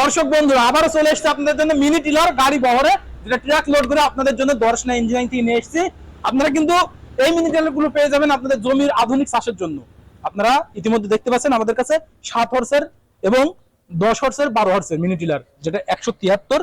দর্শক বন্ধুরা, আবারও চলে এসেছে আপনাদের জন্য মিনি টিলার গাড়ি বহরে, যেটা ট্রাক লোড করে আপনাদের জন্য দর্শনা ইঞ্জিনিয়ারিং থেকে নিয়ে এসেছি। আপনারা কিন্তু এই মিনি টিলারগুলো পেয়ে যাবেন আপনাদের জমির আধুনিক চাষের জন্য। আপনারা ইতিমধ্যে দেখতে পাচ্ছেন আমাদের কাছে সাত হর্সের এবং দশ হর্সের বারো হর্সের মিনি টিলার, যেটা একশো তিয়াত্তর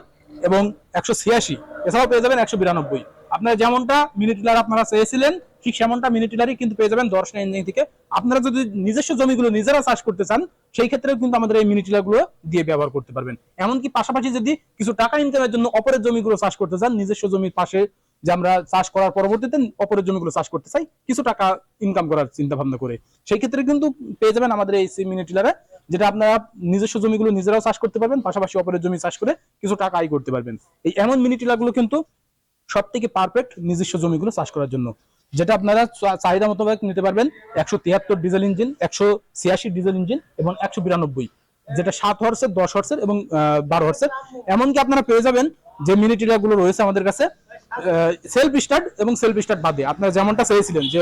এবং একশো ছিয়াশি। এছাড়াও পেয়ে যাবেন একশো বিরানব্বই। আপনারা যেমনটা মিনি টিলার আপনারা চেয়েছিলেন ঠিক সেমনটা মিনি টিলারই কিন্তু পেয়ে যাবেন দর্শনা ইঞ্জিনিয়ারিং থেকে। আপনারা যদি নিজস্ব জমিগুলো নিজেরা চাষ করতে চান, সেই ক্ষেত্রেও কিন্তু আমাদের এই মিনি টিলারগুলো দিয়ে ব্যবহার করতে পারবেন। এমনকি পাশাপাশি যদি কিছু টাকা ইনকামের জন্য অপরের জমিগুলো চাষ করতে চান, নিজস্ব জমির পাশে যে আমরা চাষ করার পরবর্তীতে অপরের জমিগুলো চাষ করতে চাই, কিছু টাকা ইনকাম করার চিন্তা ভাবনা করে। সেই ক্ষেত্রে কিন্তু পেয়ে যাবেন আমাদের এই মিনি টিলারে যেটা আপনারা নিজস্ব জমিগুলো নিজেরাও চাষ করতে পারবেন, পাশাপাশি অপরের জমি চাষ করে কিছু টাকা আয় করতে পারবেন। এই এমন মিনি টিলারগুলো কিন্তু সব থেকে পারফেক্ট নিজস্ব জমিগুলো চাষ করার জন্য। যেটা আপনারা চাহিদা মোতাবেক নিতে পারবেন একশো তিয়াত্তর ডিজেল ইঞ্জিন, একশো ছিয়াশি ডিজেল ইঞ্জিন এবং একশো বিরানব্বই, যেটা সাত হর্সের, দশ হর্সের এবং বারো হর্সের। এমনকি আপনারা পেয়ে যাবেন যে মিনি গুলো রয়েছে আমাদের কাছে সেলফ স্টার্ট এবং সেলফ স্টার্ট বাদে। আপনারা যেমনটা চেয়েছিলেন যে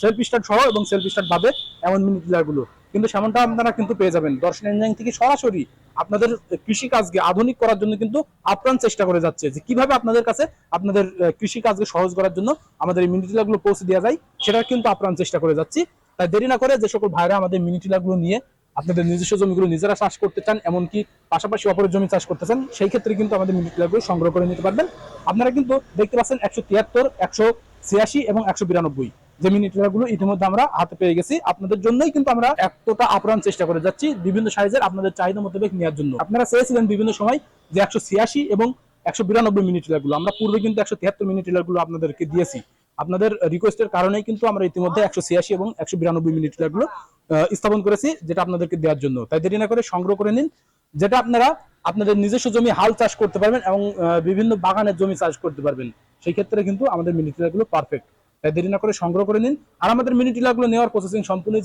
সেলফ স্টার্ট সহ এবং সেলফ স্টার্ট বাদে এমন মিনি গুলো কিন্তু সেমনটা আপনারা কিন্তু পেয়ে যাবেন। দর্শন ইঞ্জিনিয়ারিং থেকে সরাসরি আপনাদের কৃষি কাজকে আধুনিক করার জন্য কিন্তু আপ্রাণ চেষ্টা করে যাচ্ছে যে কীভাবে আপনাদের কাছে আপনাদের কৃষি কাজকে সহজ করার জন্য আমাদের এই মিনি গুলো পৌঁছে দেওয়া যায় সেটা কিন্তু আপ্রাণ চেষ্টা করে যাচ্ছি। তাই দেরি না করে যে সকল ভাইরা আমাদের মিনি গুলো নিয়ে আপনাদের নিজস্ব জমিগুলো নিজেরা চাষ করতে চান, এমনকি পাশাপাশি অপরের জমি চাষ করতে চান, সেই ক্ষেত্রে কিন্তু আমাদের মিনি গুলো সংগ্রহ করে নিতে পারবেন। আপনারা কিন্তু দেখতে পাচ্ছেন একশো তিয়াত্তর, একশো ছিয়াশি এবং একশো বিরানব্বই। যে মিনি গুলো ইতিমধ্যে আমরা হাতে পেয়ে গেছি। আপনাদের জন্যই কিন্তু আমরা এতটা আপ্রাণ চেষ্টা করে যাচ্ছি বিভিন্ন সাইজের আপনাদের চাহিদা মোতাবেক নেওয়ার জন্য। আপনারা চেয়েছিলেন বিভিন্ন সময় যে একশো ছিয়াশি এবং একশো বিরানব্বই মিনিটগুলো আমরা পূর্বে কিন্তু একশো তিয়াত্তর মিনিটগুলো আপনাদেরকে দিয়েছি। আপনাদের রিকোয়েস্টের কারণেই কিন্তু আমরা ইতিমধ্যে একশো ছিয়াশি এবং একশো বিরানব্বই মিনিটগুলো স্থাপন করেছি, যেটা আপনাদেরকে দেওয়ার জন্য। তাই দেরি না করে সংগ্রহ করে নিন, যেটা আপনারা আপনাদের নিজস্ব জমি হাল চাষ করতে পারবেন এবং বিভিন্ন বাগানের জমি চাষ করতে পারবেন। সেই ক্ষেত্রে কিন্তু আমাদের মিনি গুলো পারফেক্ট তাই দেরি না করে সংগ্রহ করে নিন। আর আমাদের মিনি গুলো নেওয়ার প্রসেসিং সম্পূর্ণ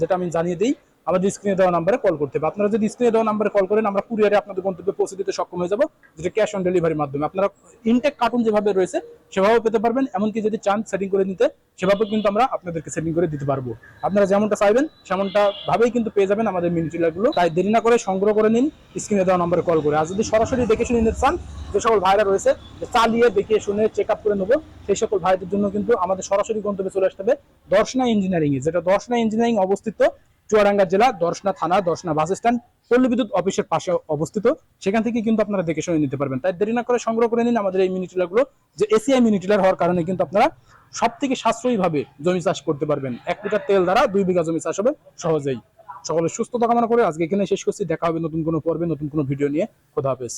যেটা আমি জানিয়ে দিই আমাদের স্ক্রিনে দেওয়া নাম্বারে কল করতে হবে। আপনারা যদি স্ক্রিনে দেওয়া নাম্বারে কল করেন, আমরা কুরিয়ারে আপনাদের গন্তব্যে পৌঁছে দিতে সক্ষম হয়ে যাব, যেটা ক্যাশ অন ডেলিভারির মাধ্যমে। আপনারা ইনটেক কার্টুন যেভাবে রয়েছে, সেভাবেও পেতে পারবেন। এমনকি যদি চান সেটিং করে নিতে, সেভাবেও কিন্তু আমরা আপনাদেরকে সেটিং করে দিতে পারব। আপনারা যেমনটা চাইবেন, সেমনটা ভাবেই কিন্তু পেয়ে যাবেন আমাদের মিনি গুলো। তাই দেরি না করে সংগ্রহ করে নিন স্ক্রিনে দেওয়া নম্বরে কল করে। আর যদি সরাসরি দেখে শুনে নিতে চান, যে সকল ভাইরা রয়েছে চালিয়ে দেখে শুনে চেক আপ করে নেব, সেই সকল ভাইদের জন্য কিন্তু আমাদের সরাসরি গন্তব্যে চলে আসতে হবে দর্শনা ইঞ্জিনিয়ারিং এ যেটা দর্শনা ইঞ্জিনিয়ারিং অবস্থিত চুয়াডাঙ্গা জেলা দর্শনা থানা, দর্শনা বাস স্ট্যান্ড, পল্লী বিদ্যুৎ অফিসের পাশে অবস্থিত। সেখান থেকে কিন্তু আপনারা দেখে শুনে নিতে পারবেন। তাই দেরি না করে সংগ্রহ করে নিন আমাদের এই গুলো যে এসিআই মিনিটিলার হওয়ার কারণে কিন্তু আপনারা সব থেকে সাশ্রয়ী ভাবে জমি চাষ করতে পারবেন। এক লিটার তেল দ্বারা দুই বিঘা জমি চাষ হবে সহজেই। সকলের সুস্থতা কামনা করে আজকে এখানে শেষ করছি। দেখা হবে নতুন কোনো পর্বে, নতুন কোনো ভিডিও নিয়ে। খোদা হাফেজ।